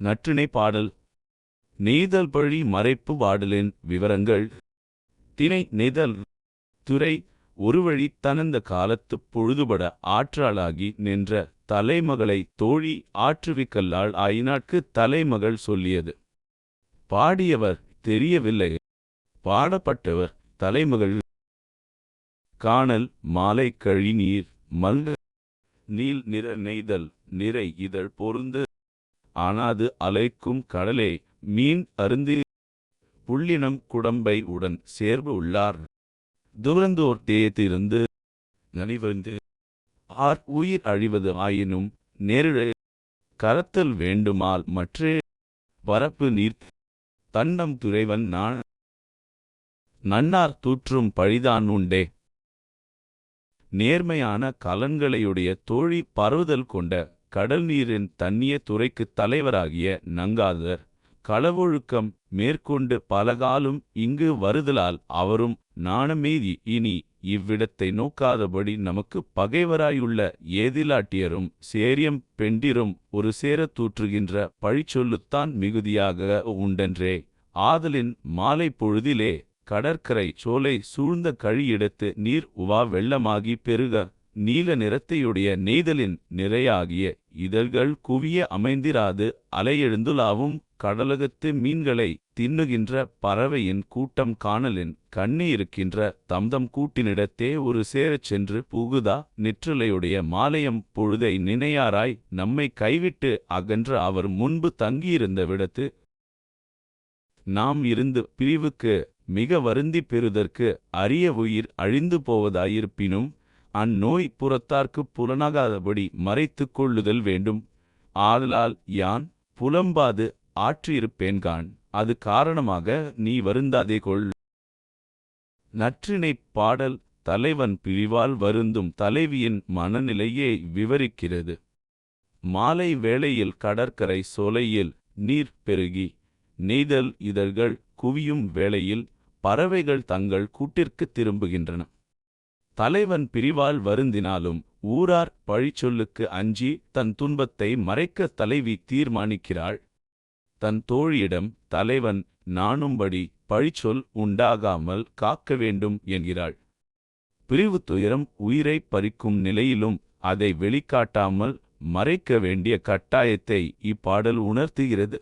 நற்றிணை பாடல். நெய்தல் பழி மறைப்பு பாடலின் விவரங்கள். திணை நெய்தல். துறை ஒருவழி தனந்த காலத்துப் பொழுதுபட ஆற்றாளாகி நின்ற தலைமகளை தோழி ஆற்றுவிக்கல்லாள் ஆயினாட்கு தலைமகள் சொல்லியது. பாடியவர் தெரியவில்லை. பாடப்பட்டவர் தலைமகள். காணல் மாலை கழிநீர் மல்க. நீல் நிற நெய்தல் நிறை இதழ் பொருந்து. ஆனாது அலைக்கும் கடலே மீன் அருந்தி புள்ளினம் குடம்பை உடன் சேர்வு உள்ளார். துறந்தோர் தேயத்திலிருந்து நனிவருந்து ஆர் உயிர் அழிவது ஆயினும் நேரிழ கரத்தல் வேண்டுமால் மற்றே பரப்பு நீர் தன்னம் துறைவன் நான் நன்னார் தூற்றும் பழிதான் உண்டே. நேர்மையான கலன்களையுடைய தோழி பரவுதல் கொண்ட கடல் நீரின் தண்ணிய துறைக்குத் தலைவராகிய நங்காதர் களவொழுக்கம் மேற்கொண்டு பலகாலும் இங்கு வருதலால் அவரும் நாணமேதி இனி இவ்விடத்தை நோக்காதபடி நமக்கு பகைவராயுள்ள ஏதிலாட்டியரும் சேரியம் பெண்டிரும் ஒரு சேரத் தூற்றுகின்ற பழிச்சொல்லுத்தான் மிகுதியாக உண்டென்றே. ஆதலின் மாலை பொழுதிலே கடற்கரை சோலை சூழ்ந்த கழியிடத்து நீர் உவா வெள்ளமாகி பெருக. நீல நிறத்தையுடைய நெய்தலின் நிறையாகிய இதழ்கள் குவிய அமைந்திராது அலையெழுந்துலாவும் கடலகத்து மீன்களை தின்னுகின்ற பறவையின் கூட்டம் காணலின் கண்ணி இருக்கின்ற தம்தம் கூட்டினிடத்தே ஒரு சேரச் சென்று புகுதா நிற்றலையுடைய மாலயம் பொழுதை நினையாராய் நம்மை கைவிட்டு அகன்ற அவர் முன்பு தங்கியிருந்த விடத்து நாம் இருந்து பிரிவுக்கு மிக வருந்தி பெறுதற்கு அரிய உயிர் அழிந்து போவதாயிருப்பினும் அந்நோய் புறத்தார்க்குப் புலனாகாதபடி மறைத்துக் கொள்ளுதல் வேண்டும். ஆதலால் யான் புலம்பாது ஆற்றியிருப்பேன்கான் அது காரணமாக நீ வருந்தாதே கொள். நற்றிணைப் பாடல் தலைவன் பிரிவால் வருந்தும் தலைவியின் மனநிலையை விவரிக்கிறது. மாலை வேளையில் கடற்கரை சோலையில் நீர் பெருகி நெய்தல் இதழ்கள் குவியும் வேளையில் பறவைகள் தங்கள் கூட்டிற்குத் திரும்புகின்றன. தலைவன் பிரிவால் வருந்தினாலும் ஊரார் பழிச்சொல்லுக்கு அஞ்சி தன் துன்பத்தை மறைக்க தலைவி தீர்மானிக்கிறாள். தன் தோழியிடம் தலைவன் நாணும்படி பழிச்சொல் உண்டாகாமல் காக்க வேண்டும் என்கிறாள். பிரிவு துயரம் உயிரை பறிக்கும் நிலையிலும் அதை வெளிக்காட்டாமல் மறைக்க வேண்டிய கட்டாயத்தை இப்பாடல் உணர்த்துகிறது.